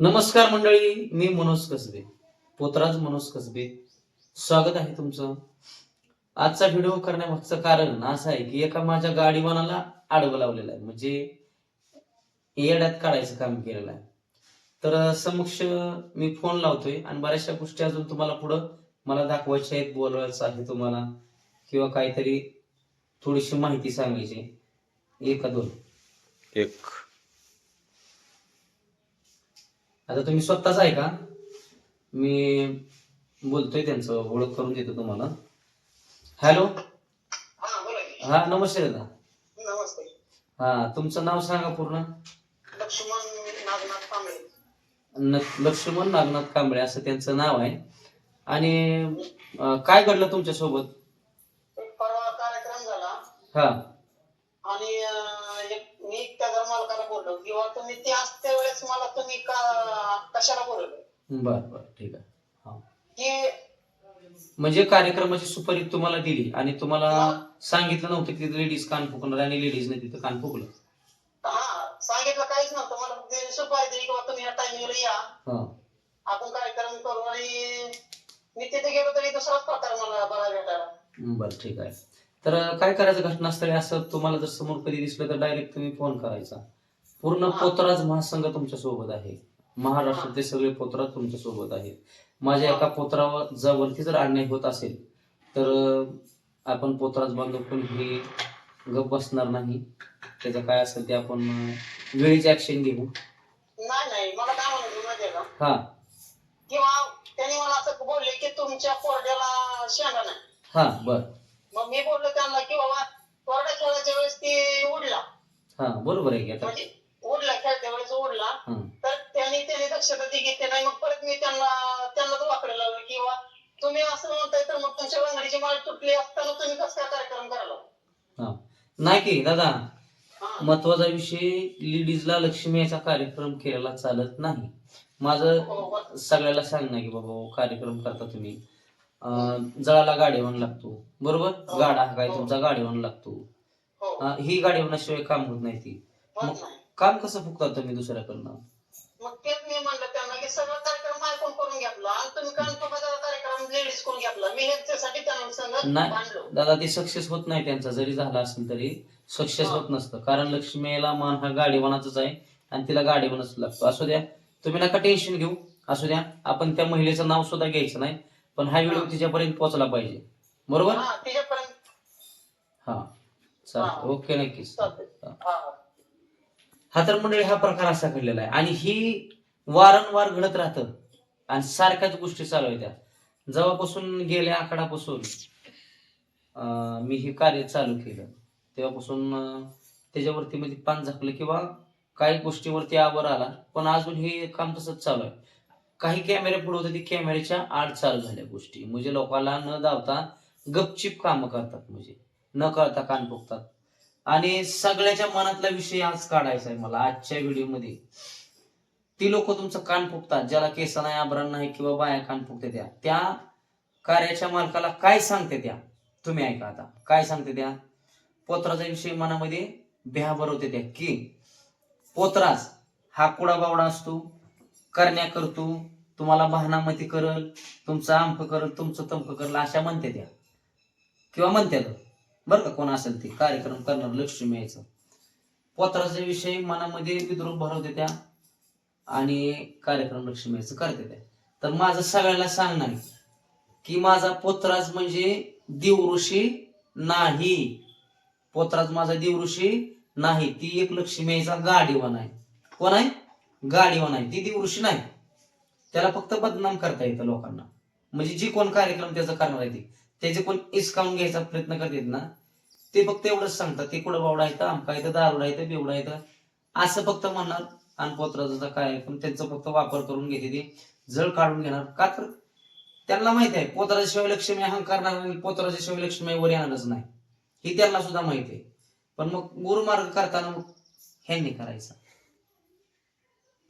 नमस्कार मंडळी मी मनोज कसबे पोतराज मनोज कसबे. स्वागत आहे तुमचं. आजचा व्हिडिओ करण्यामागचं कारण असं आहे की एका माझ्या गाडीवानाला आडवं लावलेलं आहे. म्हणजे येड्यात काढायचं काम केलेलं आहे. तर समक्ष मी फोन लावतोय आणि बऱ्याचशा गोष्टी अजून तुम्हाला पुढं मला दाखवायच्या आहेत बोलवायचं आहे तुम्हाला. किंवा काहीतरी थोडीशी माहिती सांगायची एका दोन. एक. आता तुम्ही स्वतःच आहे का मी बोलतोय त्यांचं ओळख करून देतो तुम्हाला. हॅलो हा. हा नमस्ते दादा. नमस्ते. हा तुमचं नाव सांगा पूर्ण. लक्ष्मण नागनाथ कांबळे. लक्ष्मण नागनाथ कांबळे असं त्यांचं नाव आहे. आणि काय घडलं तुमच्यासोबत? एक परवा कार्यक्रम झाला. हा. आणि मी त्या घर मालकाला बोललो किंवा तुम्ही ते मला तुम्ही का कशाला बोलवलं बर बर ठीक आहे. हा. म्हणजे कार्यक्रमाची सुपारी तुम्हाला दिली आणि तुम्हाला सांगितलं नव्हतं की लेडीज कान फुकणार आणि लेडीजने तिथं कान फुकलं. हा सांगितलं काहीच नव्हतं. मला फक्त त्यांनी सुपारी दिली किंवा तुम्ही या टायमिंगला या. हा. आपण कार्यक्रम करू आणि मी तिथे गेलो तरी दुसराच प्रकार मला बघायला भेटायला. बर ठीक आहे. तर काय करायचं घटनास्थळी? असं तुम्हाला जर समोर कधी दिसलं तर डायरेक्ट तुम्ही फोन करायचा. पूर्ण. पोतराज महासंघ तुमच्यासोबत आहे. महाराष्ट्रातले सगळे पोतराज तुमच्यासोबत आहेत. माझ्या एका पोतरावर जर वरती जर अन्याय होत असेल तर आपण पोतराज बांधव पण हे गप बसणार नाही. त्याचं काय असेल ते आपण वेळीच ऍक्शन घेऊ. नाही नाही मला काय माहितीये का? हा. किंवा त्यांनी मला असं बोलले की तुमच्या कोरड्याला शेंगा नाही. हा बर. मग मी बोललो त्यांना की बाबा कोरड्या खेळाच्या वेळेस ती उडला. हा बरोबर आहे की आता. म्हणजे उडला खेळत्या वेळेस उडला हा तर त्यांनी त्यांनी दक्षता ती घेतली नाही मग परत मी त्यांना त्यांनाच वाकडे लावलं किंवा तुम्ही असं म्हणताय तर मग तुमच्या वांगडीची माळ तुटली असताना तुम्ही कसं काय कार्यक्रम करायला हा. नाही की दादा. हा. महत्त्वाचा विषय लेडीजला लक्ष्मी याचा कार्यक्रम केलेला चालत नाही. माझं हो, बरं. सगळ्याला सांगणं की बाबा हो, कार्यक्रम करता तुम्ही. जळाला गाडीवान लागतो. बरोबर? हो. गाडा हा काय हो. तुमचा गाडीवान लागतो. हो. अं, ही गाडीवानाशिवाय काम होत नाही ती. काम कसं फुकता तुम्ही दुसऱ्याकडनं? मग तेच मी म्हणलं त्यांना की सगळं कार्यक्रम ऐकून करून घेतला. आणि तुम्ही कानकोबाचा कार्यक्रम लेडीज करून घेतला. मी ह्याच्यासाठी त्यांना नाही. बांधलो दादा ते सक्सेस होत नाही त्यांचा. जरी झाला असेल तरी सक्सेस. होत नसतं. कारण लक्ष्मीला मान हा गाडीवानाचाच आहे आणि तिला गाडीवानच लागतो. असू द्या. तुम्ही नका टेन्शन घेऊ. असू द्या. आपण त्या महिलेचं नाव सुद्धा घ्यायचं नाही. पण हा व्हिडिओ. तिच्यापर्यंत पोहोचला पाहिजे. बरोबर? हा तिच्यापर्यंत. हा. चालतं ओके नक्कीच. चालतंय. हा. हा. तर मंडळी हा प्रकार असा घडलेला आहे. आणि ही वारंवार घडत राहतं. आणि सारख्याच गोष्टी चालू आहेत जेव्हापासून गेल्या आकडापासून मी हे कार्य चालू केलं. तेव्हापासून त्याच्यावरती म्हणजे पान झाकलं किंवा काही गोष्टीवरती आवर आला. पण अजून हे काम तसंच चालू आहे. काही कॅमेरे पुढे होते ते कॅमेऱ्याच्या आड चालू झाल्या गोष्टी. म्हणजे लोकांना न धावता गपचिप कामं करतात म्हणजे. न कळता कान फुकतात आणि सगळ्याच्या मनातला विषय आज काढायचा आहे मला आजच्या व्हिडिओमध्ये. ती लोक तुमचं कान फुकतात ज्याला केस नाही आभरण नाही किंवा बाया कान फुकते त्या. त्या कार्याच्या मालकाला काय सांगते त्या? तुम्ही ऐका आता. काय सांगते त्या? पोत्राचा विषय मनामध्ये भ्या भरवते त्या की पोत्रास हा कुडा बावडा असतो करण्या करतो तुम्हाला बहानामती करल तुमचं आमक करल तुमचं तमक करल अशा म्हणते त्या. किंवा म्हणते बरं का कोण असेल ते? कार्यक्रम करणार लक्ष मिळायचं. पोत्राचा विषयी मनामध्ये विद्रोह भरवते त्या आणि कार्यक्रम लक्ष मिळायचं करते त्या. तर माझं सगळ्याला सांगणार की माझा पोत्राज म्हणजे देवऋषी नाही. पोत्राज माझा देवऋषी नाही. ती एक लक्ष्मी गाडीवान आहे. कोण आहे? गाडीवान आहे. ती देवऋषी नाही. त्याला फक्त बदनाम करता येतं लोकांना. म्हणजे जी कोण कार्यक्रम त्याचा करणार आहे ते. त्याचे कोण इसकावून घ्यायचा प्रयत्न करतात ना ते फक्त एवढंच सांगतात. ते कुठं बावडा येतं आमका येतं दारुडा येतं बेवडा येतं असं फक्त म्हणणार आणि पोत्राचा काय आहे, पण त्यांचा फक्त वापर करून घेते ते. जळ काढून घेणार. का तर त्यांना माहिती आहे पोत्राच्या शिवाय लक्ष्मी अहंकार नाही पोत्राच्या शिवाय लक्ष्मी वर येणारच नाही. हे त्यांना सुद्धा माहिती आहे. पण मग गुरुमार्ग करताना ह्यांनी करायचं.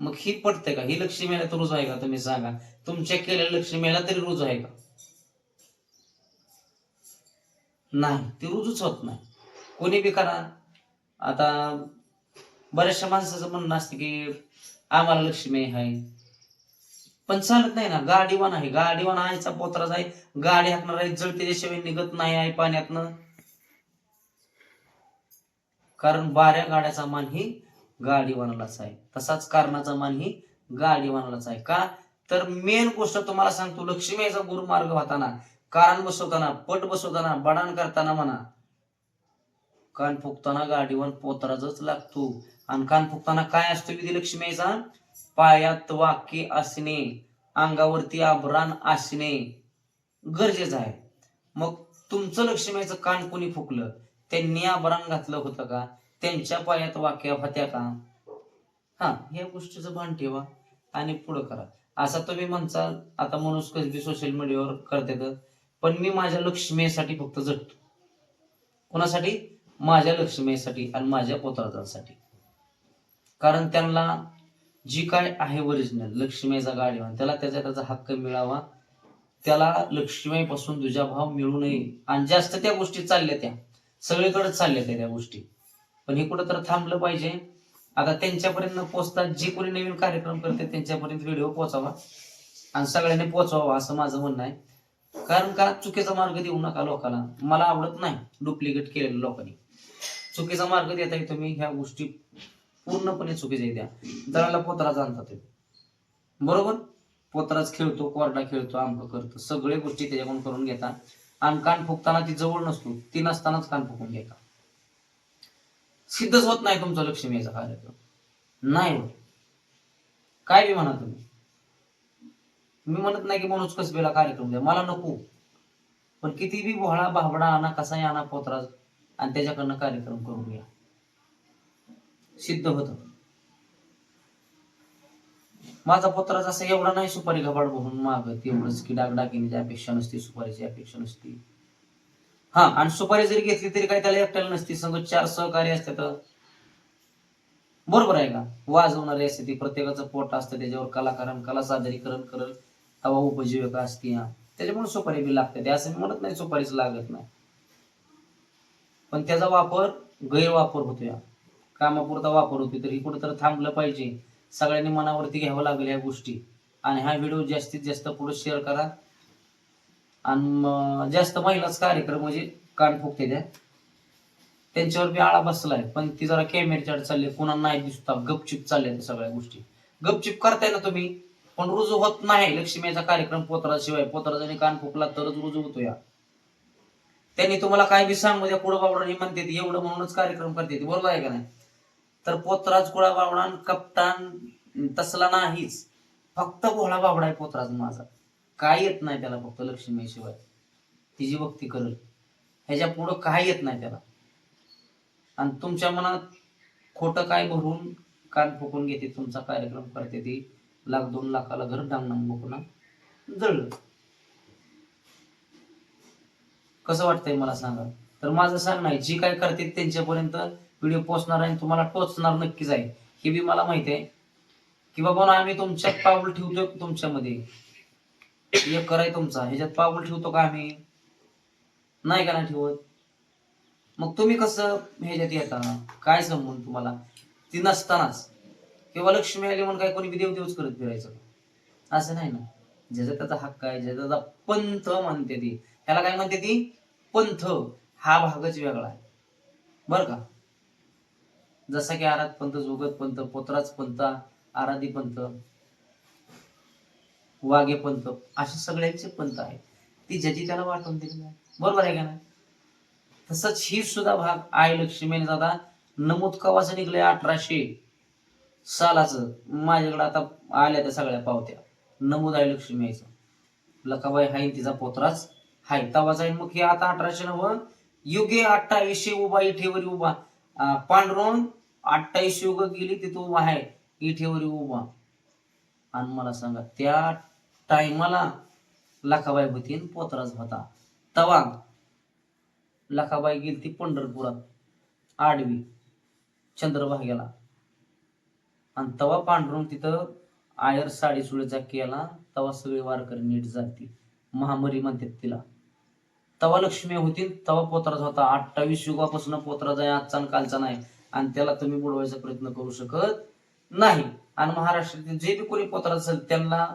मग ही पटते का? ही लक्ष्मीला तर रुजू आहे का? तुम्ही सांगा. तुमच्या केलेल्या लक्ष्मीला तरी रुजू आहे का? नाही ती रुजूच होत नाही. कोणी बी करा. आता बऱ्याचशा माणसाचं म्हणणं असतं की आम्हाला लक्ष्मी आहे. पण चालत नाही ना गाडीवान आहे. गाडीवान आहेचा पोत्राच आहे. गाडी हाकणार आहे जळ निघत नाही आहे पाण्यातनं. कारण बाऱ्या गाड्याचा मान ही गाडीवानालाच आहे. तसाच कारणाचा मान ही गाडीवानालाच आहे. का? तर मेन गोष्ट तुम्हाला सांगतो लक्ष्मीचा गुरुमार्ग होताना कारण बसवताना पट बसवताना बडाण करताना म्हणा. कान फुकताना गाडीवर पोतराजच लागतो. आणि कान फुकताना काय असतो विधी लक्ष्मीचा? पायात वाक्य असणे अंगावरती आभराण असणे गरजेचं आहे. मग तुमचं लक्ष्मीचं कान कोणी फुकलं? त्यांनी आभरण घातलं होतं का? त्यांच्या पायात वाक्या होत्या का? हा या गोष्टीचं भान ठेवा आणि पुढं करा. असं तुम्ही म्हणसाल आता माणूस कधी सोशल मीडियावर करतात. पण मी माझ्या लक्ष्मीसाठी फक्त जगतो. कोणासाठी? माझ्या लक्ष्मीसाठी आणि माझ्या पोतराजांसाठी. कारण त्यांना जी काय आहे ओरिजिनल लक्ष्मीचा गाडीवान त्याला त्याचा त्याचा हक्क मिळावा. त्याला लक्ष्मीपासून दुजाभाव मिळू नये. आणि जास्त त्या गोष्टी चालल्या त्या. सगळीकडेच चालल्या त्या त्या गोष्टी. पण हे कुठं तर थांबलं पाहिजे. आता त्यांच्यापर्यंत पोहोचतात जे कोणी नवीन कार्यक्रम करते त्यांच्यापर्यंत व्हिडिओ पोहोचावा. आणि सगळ्यांनी पोहोचवावा असं माझं म्हणणं आहे. कारण का? चुकीचा मार्ग देऊ नका लोकांना मला आवडत नाही डुप्लिकेट केलेलं लोकांनी. चुकीचा मार्ग देताय तुम्ही ह्या गोष्टी पूर्णपणे चुकीच्या द्या दराला पोतरा जाणता तुम्ही बरोबर? पोतराच खेळतो कोरडा खेळतो आंब करतो सगळे गोष्टी त्याच्याकडून करून घेता. आणि कान फुकताना ती जवळ नसतो ती नसतानाच कान फुकून घेता. सिद्धच होत नाही तुमचा लक्ष्मीचा कार्यक्रम नाही होत. काय बी म्हणा तुम्ही. मी म्हणत नाही की मनोज कसबेला कार्यक्रम द्या मला नको. पण किती बी भोळा भाबडा आणा कसाही आणा पोतरा आणि त्याच्याकडनं कार्यक्रम करून घ्या. सिद्ध होत. माझा पोतराच असं एवढा नाही सुपारी घबाड भरून माग एवढंच की डागडागिनीची अपेक्षा नसती सुपारीची अपेक्षा नसती. हा आणि सुपारी जरी घेतली तरी काही त्याला एकट्याला नसती संग चार सहकारी तर बरोबर आहे का? वाजवणारे असते ती प्रत्येकाचं पोट असतं त्याच्यावर कलाकार कला सादरीकरण करल तवा उपजीविका असते त्याच्यामुळे सुपारी बी लागते. असं मी म्हणत नाही सुपारीच लागत नाही. पण त्याचा वापर गैरवापर होतो या कामापुरता वापर होतो तर ही कुठं थांबलं पाहिजे. सगळ्यांनी मनावरती घ्यावं लागेल या गोष्टी. आणि हा व्हिडिओ जास्तीत जास्त पुढे शेअर करा. आणि जास्त महिलाच कार्यक्रम म्हणजे कान फुकते त्या. त्यांच्यावर बी आळा बसलाय. पण ती जरा कॅमेऱ्याच्या चालली. कुणा नाही दिसतात गपचिप चालल्या सगळ्या गोष्टी. गपचिप करताय ना तुम्ही? पण रुजू होत नाही. लक्ष्मीचा कार्यक्रम पोतराशिवाय. पोतराजाने कान फुकला तरच रुजू होतो या. त्यांनी तुम्हाला काय बी सांगू द्या कुडा बावडाने म्हणते एवढं म्हणूनच कार्यक्रम करते बरोबर आहे का नाही? तर पोतराज कुडा बावडा कप्तान तसला नाहीच. फक्त भोळा बावडा आहे पोतराज माझा. काय येत नाही त्याला फक्त लक्ष्मीशिवाय. तिची भक्ती करल. ह्याच्या पुढं काय येत नाही त्याला. आणि तुमच्या मनात खोटं काय भरून कान फुकून घेते तुमचा कार्यक्रम करते ती. लाख दोन लाखाला घर डांबणां पुन्हा जळलं. कसं वाटतंय मला सांगा? तर माझं सांगणं आहे जी काय करते त्यांच्यापर्यंत व्हिडिओ पोचणार आणि तुम्हाला टोचणार नक्कीच आहे. हे बी मला माहिती आहे. की बाबा ना आम्ही तुमच्यात पाऊल ठेवतो तुमच्यामध्ये. एक कराय तुमचा. ह्याच्यात पाऊल ठेवतो का आम्ही? नाही का नाही ठेवत? मग तुम्ही कसं ह्याच्यात येता? काय समजून तुम्हाला? ती नसतानाच. किंवा लक्ष्मी आली म्हणून काय कोणी बी देव करत फिरायचं? असं नाही ना. ज्याचा त्याचा हक्क आहे ज्याचा त्याचा पंथ म्हणते ती. त्याला काय म्हणते ती? पंथ. हा भागच वेगळा आहे. बर का? जसा की आराध पंथ जोगत पंथ पोत्राच पंथ आराधी पंथ वाघे पंथ असे सगळ्यांचे पंथ आहेत. ती ज्याची त्याला वाटून दिली नाही बरोबर आहे का नाही? तसंच ही सुद्धा भाग आई लक्ष्मीने दादा नमूद कवाचं निघलंय अठराशे. सालाचं. माझ्याकडे आता आल्या त्या सगळ्या पावत्या. नमूद आहे लक्ष्मी यायचं लखाबाई हाय तिचा पोतराच. हाय तवाच आहे मग हे आता अठराशे नव्वद. युगे अठ्ठावीसशे उभा इठेवरी उभा. पांडुरंग अठ्ठावीस युग गेली तिथं उभा आहे. इठेवरी उभा. आणि मला सांगा त्या टायमाला लखाबाई होती आणि होता. तवा लखाबाई गेली ती पंढरपुरात. आडवी. चंद्रभागेला. आणि तवा पांडुरंग तिथं आयर साडी सुळेचा केला तवा सगळे वारकरी नीट जाती महामरी म्हणतात तिला. तवा लक्ष्मी होती तवा पोतराज होता. अठ्ठावीस युगापासून पोतराज आहे आजचा कालचा नाही. आणि त्याला तुम्ही बुडवायचा प्रयत्न करू शकत नाही. आणि महाराष्ट्रातील जे बी कोणी पोतरात असेल त्यांना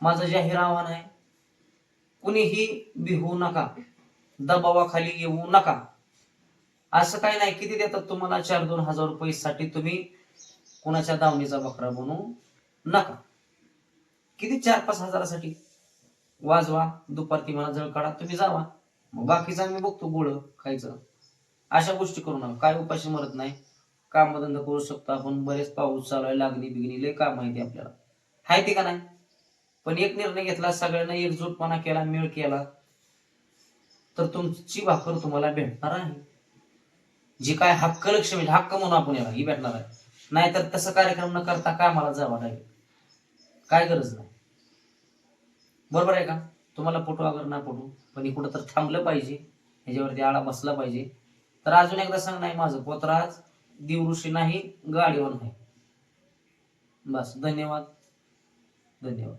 माझं जाहीर आव्हान आहे कुणीही बिहू नका दबावाखाली येऊ नका. असं काही नाही किती देतात तुम्हाला? चार दोन हजार रुपये साठी तुम्ही कुणाच्या दावणीचा बकरा बनू नका. किती चार पाच हजारासाठी वाजवा दुपारती मला जळ काढा तुम्ही जावा. मग बाकीचा मी बघतो गोळ खायचं. अशा गोष्टी करू नका. काय उपाशी मरत नाही. कामधंदा करू शकतो आपण. बरेच पाऊस चालू आहे लागणी बिगणी लय काम माहिती आपल्याला. हाय ते का नाही? पण एक निर्णय घेतला सगळ्यांना एकजूटपणा केला मेळ केला तर तुमची भाकर तुम्हाला भेटणार आहे. जी काय हक्क लक्ष म्हणजे हक्क म्हणून आपण याला ही भेटणार आहे. नाहीतर तसं कार्यक्रम न करता कामाला जावं लागेल. काय गरज नाही. बरोबर आहे का? तुम्हाला पोटू अगर ना पोटू पण इकडं तर थांबलं पाहिजे. ह्याच्यावरती आळा बसला पाहिजे. तर अजून एकदा सांग नाही माझं पोतराज दिवऋषी नाही गाडीवर नाही. बस धन्यवाद. धन्यवाद.